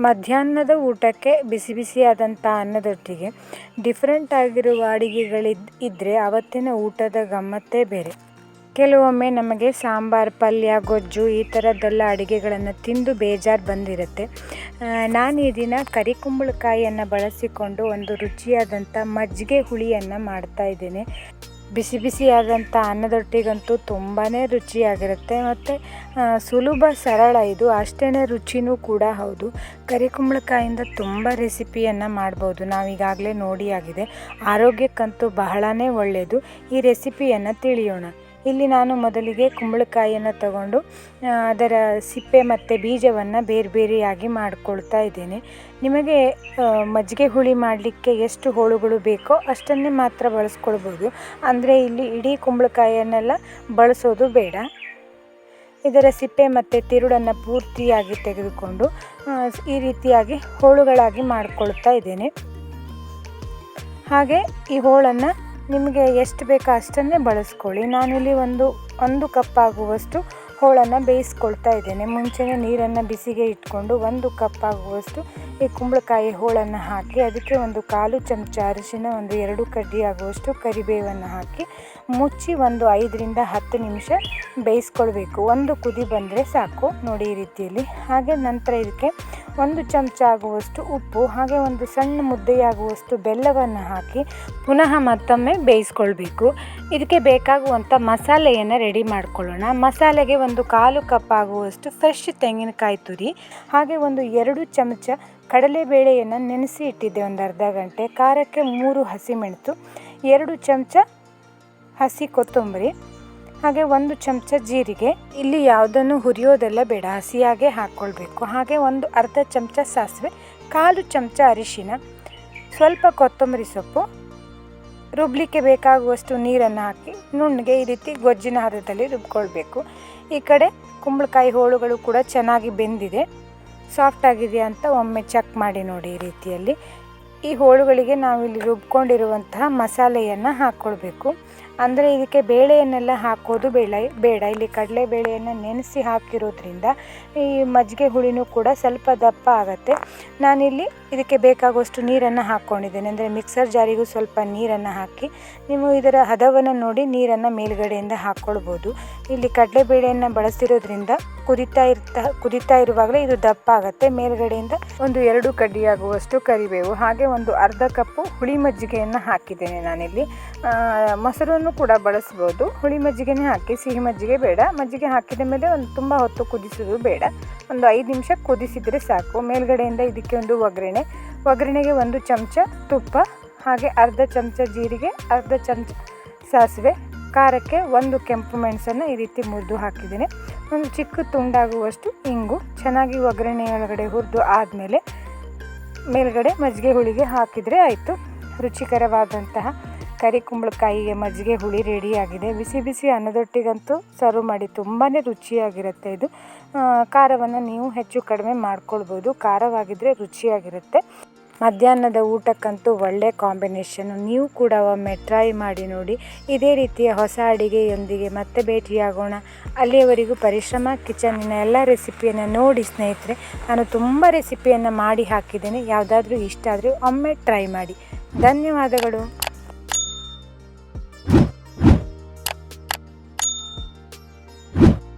ಮಧ್ಯಾಹ್ನದ ಊಟಕ್ಕೆ ಬಿಸಿ ಬಿಸಿಯಾದಂಥ ಅನ್ನದೊಟ್ಟಿಗೆ ಡಿಫ್ರೆಂಟ್ ಆಗಿರುವ ಅಡಿಗೆಗಳಿದ್ ಇದ್ದರೆ ಆವತ್ತಿನ ಊಟದ ಗಮ್ಮತ್ತೇ ಬೇರೆ. ಕೆಲವೊಮ್ಮೆ ನಮಗೆ ಸಾಂಬಾರು, ಪಲ್ಯ, ಗೊಜ್ಜು ಈ ಥರದ್ದೆಲ್ಲ ಅಡುಗೆಗಳನ್ನು ತಿಂದು ಬೇಜಾರು ಬಂದಿರುತ್ತೆ. ನಾನು ಈ ದಿನ ಕರಿ ಕುಂಬಳಕಾಯಿಯನ್ನು ಬಳಸಿಕೊಂಡು ಒಂದು ರುಚಿಯಾದಂಥ ಮಜ್ಜಿಗೆ ಹುಳಿಯನ್ನು ಮಾಡ್ತಾ ಬಿಸಿ ಬಿಸಿಯಾದಂಥ ಅನ್ನದೊಟ್ಟಿಗಂತೂ ತುಂಬಾ ರುಚಿಯಾಗಿರುತ್ತೆ ಮತ್ತು ಸುಲಭ ಸರಳ ಇದು. ಅಷ್ಟೇ ರುಚಿನೂ ಕೂಡ ಹೌದು. ಕರಿಕುಂಬಳಕಾಯಿಂದ ತುಂಬ ರೆಸಿಪಿಯನ್ನು ಮಾಡ್ಬೋದು. ನಾವೀಗಾಗಲೇ ನೋಡಿ ಆಗಿದೆ. ಆರೋಗ್ಯಕ್ಕಂತೂ ಬಹಳನೇ ಒಳ್ಳೆಯದು ಈ ರೆಸಿಪಿಯನ್ನು ತಿಳಿಯೋಣ. ಇಲ್ಲಿ ನಾನು ಮೊದಲಿಗೆ ಕುಂಬಳಕಾಯಿಯನ್ನು ತಗೊಂಡು ಅದರ ಸಿಪ್ಪೆ ಮತ್ತು ಬೀಜವನ್ನು ಬೇರೆ ಬೇರೆಯಾಗಿ ಮಾಡಿಕೊಳ್ತಾ ಇದ್ದೇನೆ. ನಿಮಗೆ ಮಜ್ಜಿಗೆ ಹುಳಿ ಮಾಡಲಿಕ್ಕೆ ಎಷ್ಟು ಹೋಳುಗಳು ಬೇಕೋ ಅಷ್ಟನ್ನೇ ಮಾತ್ರ ಬಳಸ್ಕೊಳ್ಬೋದು. ಅಂದರೆ ಇಲ್ಲಿ ಇಡೀ ಕುಂಬಳಕಾಯಿಯನ್ನೆಲ್ಲ ಬಳಸೋದು ಬೇಡ. ಇದರ ಸಿಪ್ಪೆ ಮತ್ತು ತಿರುಳನ್ನು ಪೂರ್ತಿಯಾಗಿ ತೆಗೆದುಕೊಂಡು ಈ ರೀತಿಯಾಗಿ ಹೋಳುಗಳಾಗಿ ಮಾಡಿಕೊಳ್ತಾ ಇದ್ದೇನೆ. ಹಾಗೆ ಈ ಹೋಳನ್ನು ನಿಮಗೆ ಎಷ್ಟು ಬೇಕೋ ಅಷ್ಟನ್ನೇ ಬಳಸ್ಕೊಳ್ಳಿ. ನಾನಿಲ್ಲಿ ಒಂದು ಒಂದು ಕಪ್ ಆಗುವಷ್ಟು ಹೋಳನ್ನು ಬೇಯಿಸ್ಕೊಳ್ತಾ ಇದ್ದೇನೆ. ಮುಂಚೆನೇ ನೀರನ್ನು ಬಿಸಿಗೆ ಇಟ್ಕೊಂಡು ಒಂದು ಕಪ್ ಆಗುವಷ್ಟು ಈ ಕುಂಬಳಕಾಯಿ ಹೋಳನ್ನು ಹಾಕಿ, ಅದಕ್ಕೆ ಒಂದು ಕಾಲು ಚಮಚ ಅರಿಶಿನ, ಒಂದು ಎರಡು ಕಡ್ಡಿ ಆಗುವಷ್ಟು ಕರಿಬೇವನ್ನು ಹಾಕಿ, ಮುಚ್ಚಿ ಒಂದು ಐದರಿಂದ ಹತ್ತು ನಿಮಿಷ ಬೇಯಿಸ್ಕೊಳ್ಬೇಕು. ಒಂದು ಕುದಿ ಬಂದರೆ ಸಾಕು. ನೋಡಿ ಈ ರೀತಿಯಲ್ಲಿ. ಹಾಗೆ ನಂತರ ಇದಕ್ಕೆ ಒಂದು ಚಮಚ ಆಗುವಷ್ಟು ಉಪ್ಪು, ಹಾಗೆ ಒಂದು ಸಣ್ಣ ಮುದ್ದೆಯಾಗುವಷ್ಟು ಬೆಲ್ಲವನ್ನು ಹಾಕಿ ಪುನಃ ಮತ್ತೊಮ್ಮೆ ಬೇಯಿಸ್ಕೊಳ್ಬೇಕು. ಇದಕ್ಕೆ ಬೇಕಾಗುವಂಥ ಮಸಾಲೆಯನ್ನು ರೆಡಿ ಮಾಡ್ಕೊಳ್ಳೋಣ. ಮಸಾಲೆಗೆ ಒಂದು ಕಾಲು ಕಪ್ ಆಗುವಷ್ಟು ಫ್ರೆಶ್ ತೆಂಗಿನಕಾಯಿ ತುರಿ, ಹಾಗೆ ಒಂದು ಎರಡು ಚಮಚ ಕಡಲೆಬೇಳೆಯನ್ನು ನೆನೆಸಿ ಇಟ್ಟಿದ್ದೆ ಒಂದು ಅರ್ಧ ಗಂಟೆ. ಖಾರಕ್ಕೆ ಮೂರು ಹಸಿಮೆಣಸು ಎರಡು ಚಮಚ ಹಸಿ ಕೊತ್ತಂಬರಿ ಹಾಗೆ ಒಂದು ಚಮಚ ಜೀರಿಗೆ. ಇಲ್ಲಿ ಯಾವುದನ್ನು ಹುರಿಯೋದೆಲ್ಲ ಬೇಡ, ಹಸಿಯಾಗೆ ಹಾಕ್ಕೊಳ್ಬೇಕು ಹಾಗೆ ಒಂದು ಅರ್ಧ ಚಮಚ ಸಾಸಿವೆ, ಕಾಲು ಚಮಚ ಅರಿಶಿನ, ಸ್ವಲ್ಪ ಕೊತ್ತಂಬರಿ ಸೊಪ್ಪು, ರುಬ್ಲಿಕ್ಕೆ ಬೇಕಾಗುವಷ್ಟು ನೀರನ್ನು ಹಾಕಿ ನುಣ್ಣಗೆ ಈ ರೀತಿ ಗೊಜ್ಜಿನ ಹದದಲ್ಲಿ ರುಬ್ಕೊಳ್ಬೇಕು. ಈ ಕಡೆ ಕುಂಬಳಕಾಯಿ ಹೋಳುಗಳು ಕೂಡ ಚೆನ್ನಾಗಿ ಬೆಂದಿದೆ. ಸಾಫ್ಟ್ ಆಗಿದೆಯಾ ಅಂತ ಒಮ್ಮೆ ಚೆಕ್ ಮಾಡಿ ನೋಡಿ ಈ ರೀತಿಯಲ್ಲಿ. ಈ ಹೋಳುಗಳಿಗೆ ನಾವಿಲ್ಲಿ ರುಬ್ಕೊಂಡಿರುವಂತಹ ಮಸಾಲೆಯನ್ನು ಹಾಕ್ಕೊಳ್ಬೇಕು ಅಂದರೆ ಇದಕ್ಕೆ ಬೇಳೆಯನ್ನೆಲ್ಲ ಹಾಕೋದು ಬೇಡ ಬೇಡ. ಇಲ್ಲಿ ಕಡಲೆ ಬೇಳೆಯನ್ನು ನೆನೆಸಿ ಹಾಕಿರೋದ್ರಿಂದ ಈ ಮಜ್ಜಿಗೆ ಹುಳಿನೂ ಕೂಡ ಸ್ವಲ್ಪ ದಪ್ಪ ಆಗುತ್ತೆ. ನಾನಿಲ್ಲಿ ಇದಕ್ಕೆ ಬೇಕಾಗುವಷ್ಟು ನೀರನ್ನು ಹಾಕ್ಕೊಂಡಿದ್ದೇನೆ ಅಂದರೆ ಮಿಕ್ಸರ್ ಜಾರಿಗೂ ಸ್ವಲ್ಪ ನೀರನ್ನು ಹಾಕಿ ನೀವು ಇದರ ಹದವನ್ನು ನೋಡಿ ನೀರನ್ನು ಮೇಲ್ಗಡೆಯಿಂದ ಹಾಕ್ಕೊಳ್ಬೋದು ಇಲ್ಲಿ ಕಡಲೆಬೇಳೆಯನ್ನು ಬಳಸಿರೋದ್ರಿಂದ ಕುದಿತಾ ಇರ್ತಾ ಕುದಿತಾ ಇರುವಾಗಲೇ ಇದು ದಪ್ಪ ಆಗುತ್ತೆ. ಮೇಲ್ಗಡೆಯಿಂದ ಒಂದು ಎರಡು ಕಡ್ಡಿಯಾಗುವಷ್ಟು ಕರಿಬೇವು ಹಾಗೆ ಒಂದು ಅರ್ಧ ಕಪ್ಪು ಹುಳಿ ಮಜ್ಜಿಗೆಯನ್ನು ಹಾಕಿದ್ದೇನೆ ನಾನಿಲ್ಲಿ. ಆ, ಕೂಡ ಬಳಸ್ಬೋದು. ಹುಳಿ ಮಜ್ಜಿಗೆನೇ ಹಾಕಿ, ಸಿಹಿ ಮಜ್ಜಿಗೆ ಬೇಡ. ಮಜ್ಜಿಗೆ ಹಾಕಿದ ಮೇಲೆ ಒಂದು ತುಂಬ ಹೊತ್ತು ಕುದಿಸೋದು ಬೇಡ. ಒಂದು ಐದು ನಿಮಿಷ ಕುದಿಸಿದರೆ ಸಾಕು. ಮೇಲ್ಗಡೆಯಿಂದ ಇದಕ್ಕೆ ಒಂದು ಒಗ್ಗರಣೆ. ಒಗ್ಗರಣೆಗೆ ಒಂದು ಚಮಚ ತುಪ್ಪ, ಹಾಗೆ ಅರ್ಧ ಚಮಚ ಜೀರಿಗೆ, ಅರ್ಧ ಚಮಚ ಸಾಸಿವೆ, ಖಾರಕ್ಕೆ ಒಂದು ಕೆಂಪು ಮೆಣಸನ್ನು ಈ ರೀತಿ ಮುರಿದು ಹಾಕಿದ್ದೀನಿ. ಒಂದು ಚಿಕ್ಕ ತುಂಡಾಗುವಷ್ಟು ಇಂಗು. ಚೆನ್ನಾಗಿ ಒಗ್ಗರಣೆಯೊಳಗಡೆ ಹುರಿದು ಆದಮೇಲೆ ಮೇಲ್ಗಡೆ ಮಜ್ಜಿಗೆ ಹುಳಿಗೆ ಹಾಕಿದರೆ ಆಯಿತು. ರುಚಿಕರವಾದಂತಹ ಕರಿ ಕುಂಬಳಕಾಯಿಗೆ ಮಜ್ಜಿಗೆ ಹುಳಿ ರೆಡಿಯಾಗಿದೆ ಬಿಸಿ ಬಿಸಿ ಅನ್ನದೊಟ್ಟಿಗಂತೂ ಸರ್ವ್ ಮಾಡಿ ತುಂಬಾ ರುಚಿಯಾಗಿರುತ್ತೆ ಇದು. ಖಾರವನ್ನು ನೀವು ಹೆಚ್ಚು ಕಡಿಮೆ ಮಾಡ್ಕೊಳ್ಬೋದು. ಖಾರವಾಗಿದ್ದರೆ ರುಚಿಯಾಗಿರುತ್ತೆ. ಮಧ್ಯಾಹ್ನದ ಊಟಕ್ಕಂತೂ ಒಳ್ಳೆ ಕಾಂಬಿನೇಷನ್ನು ನೀವು ಕೂಡ ಒಮ್ಮೆ ಟ್ರೈ ಮಾಡಿ ನೋಡಿ. ಇದೇ ರೀತಿಯ ಹೊಸ ಅಡಿಗೆಯೊಂದಿಗೆ ಮತ್ತೆ ಭೇಟಿಯಾಗೋಣ. ಅಲ್ಲಿಯವರೆಗೂ ಪರಿಶ್ರಮ, ಕಿಚನಿನ ಎಲ್ಲ ರೆಸಿಪಿಯನ್ನು ನೋಡಿ ಸ್ನೇಹಿತರೆ. ನಾನು ತುಂಬ ರೆಸಿಪಿಯನ್ನು ಮಾಡಿ ಹಾಕಿದ್ದೇನೆ. ಯಾವುದಾದ್ರೂ ಇಷ್ಟ ಆದರೆ ಒಮ್ಮೆ ಟ್ರೈ ಮಾಡಿ. ಧನ್ಯವಾದಗಳು.